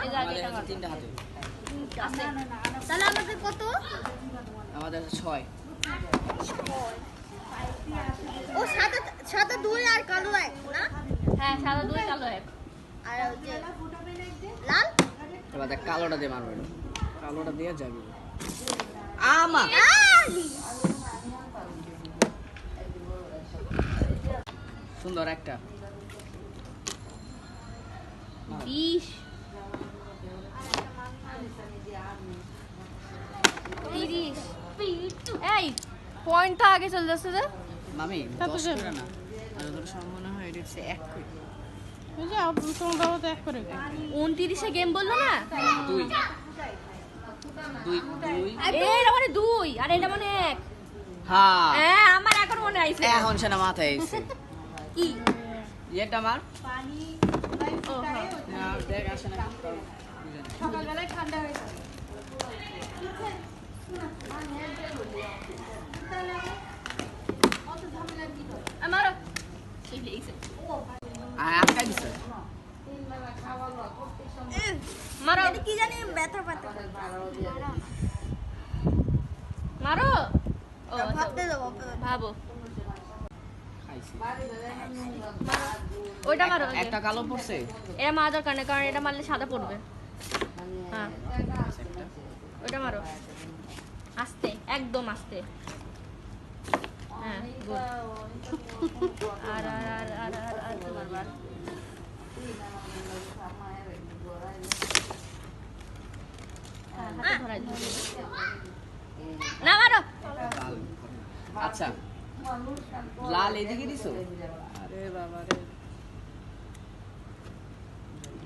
তিনটা হাতে তাহলে আমাদের কত? আমাদের ছয়। ও সাদা সাদা দুই আর কালো এক না? হ্যাঁ সাদা দুই কালো এক। আর যে লাল? এবার দেখ কালোটা দিয়ে মারবে কালোটা দিয়ে যাবে। আমা! সুন্দর একটা। বিশ। এই পয়েন্ট তো আগে চলে যাচ্ছে যে। মামি দশ করে না। আর যতটা হয় এটা হচ্ছে এক করে। উনত্রিশে গেম বলল না? দুই। দুই দুই। এটা মানে দুই। আর এটা মানে এক। হ্যাঁ হ্যাঁ আমার এখন মনে আইছে এখন সেটা মাথায় এসে কি? এটা আমার ও হ্যাঁ। দেখ আসে না। আমারও ঠিক লেগেছে আর আটকাই দিছে মারো এটা কি জানি ব্যথা ব্যথা মারো ও আচ্ছা, ভাবতে দাও ভাবতে দাও। ভাবো ওইটা মারো। একটা কালো পড়ছে এটা মারা দরকার নেই কারণ এটা মারলে সাদা পড়বে ওইটা মারো আস্তে একদম আস্তে। হ্যাঁ আর আর আর আর আর আর কি মারবা আর? হাতে ধরাই দিও। না মারো। আচ্ছা। লাল এদিকে দিছো? আরে বাবা রে উম, চোখে মাতি আছে লাল সেই এই বাবা, এই বাবা।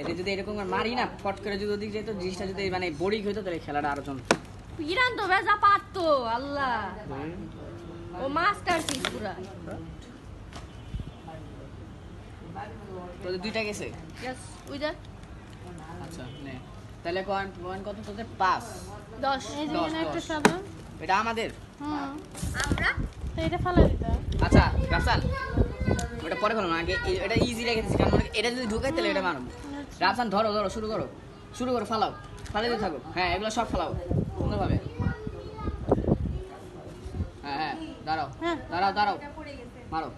এটা যদি এরকম মারি না ফট করে যদি ওদিক যেত জিনিসটা যদি মানে বোরিং হইতো তাহলে খেলাটা আরও জন পিরান তো পারতো আল্লাহ ও মাস্টার পিস পুরা তোদের দুইটা গেছে ওই আচ্ছা নে তাহলে পয়েন্ট কত তোদের পাঁচ দশ। এটা আমাদের আমরা এটা ফালা দিতে আচ্ছা ওটা পরে করো না আগে এটা ইজি রেখে দিচ্ছি কারণ এটা যদি ঢুকাই তাহলে এটা মারবো। রাফসান ধরো ধরো শুরু করো। শুরু করো ফালাও। ফালাই দিয়ে থাকো হ্যাঁ এগুলো সব ফালাও সুন্দরভাবে হ্যাঁ হ্যাঁ দাঁড়াও। হ্যাঁ। দাঁড়াও দাঁড়াও। মারো।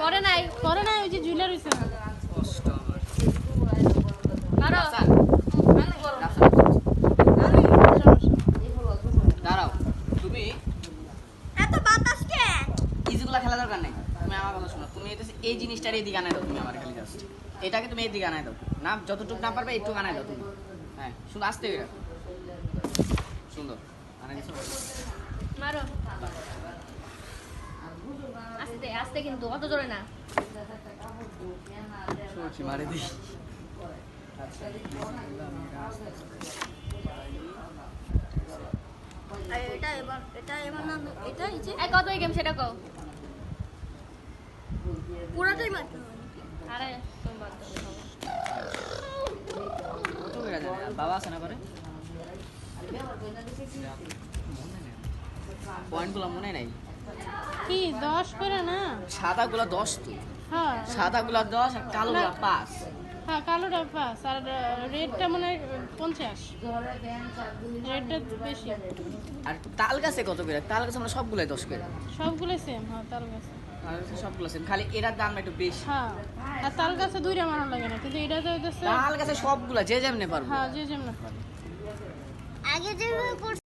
করে নাই করে না ওই যে ঝুলে রয়েছে না কষ্ট আমার মারো রাফসান রাফসান দাঁড়াও তুমি এত বাতাস কে? ইজিগুলো খেলা দরকার নেই। তুমি আমার কথা শোনো। তুমি এই জিনিসটার এই দিকে আনাই দাও তুমি আমার খালি জাস্ট এটাকে তুমি এই দিকে আনাই দাও। না যতটুকু না পারবে একটু আনাই দাও তুমি। হ্যাঁ শুধু আসতে সুন্দর। আনাই দিছো? মারো। আস্তে আস্তে কিন্তু অত জোরে না। শুনছি মারে দিই আর এটা এটা এবার এটা এই যে কত গেম সেটা কও। পুরোটাই মারতে আরে তুমি বাবা। আছে না করে পয়েন্টগুলো মনে নাই। কি দশ করে না? সাদাগুলো দশ তো। হ্যাঁ। সাদাগুলো দশ আর কালোগুলো পাঁচ। হ্যাঁ কালোটা পাঁচ আর রেডটা মনে হয় পঞ্চাশ। রেডটা বেশি। আর তাল গাছে কত করে? তাল গাছে আমরা সবগুলোই দশ করে। সবগুলো সেম হ্যাঁ তাল গাছে সবগুলো সেম খালি এটার দাম একটু বেশি। হ্যাঁ আর তাল গাছে দুইটা মারা লাগে না কিন্তু এটা তো তাল গাছে সবগুলা যে যেমনে পারব। হ্যাঁ যে যেমন পারে আগে যেভাবে করছি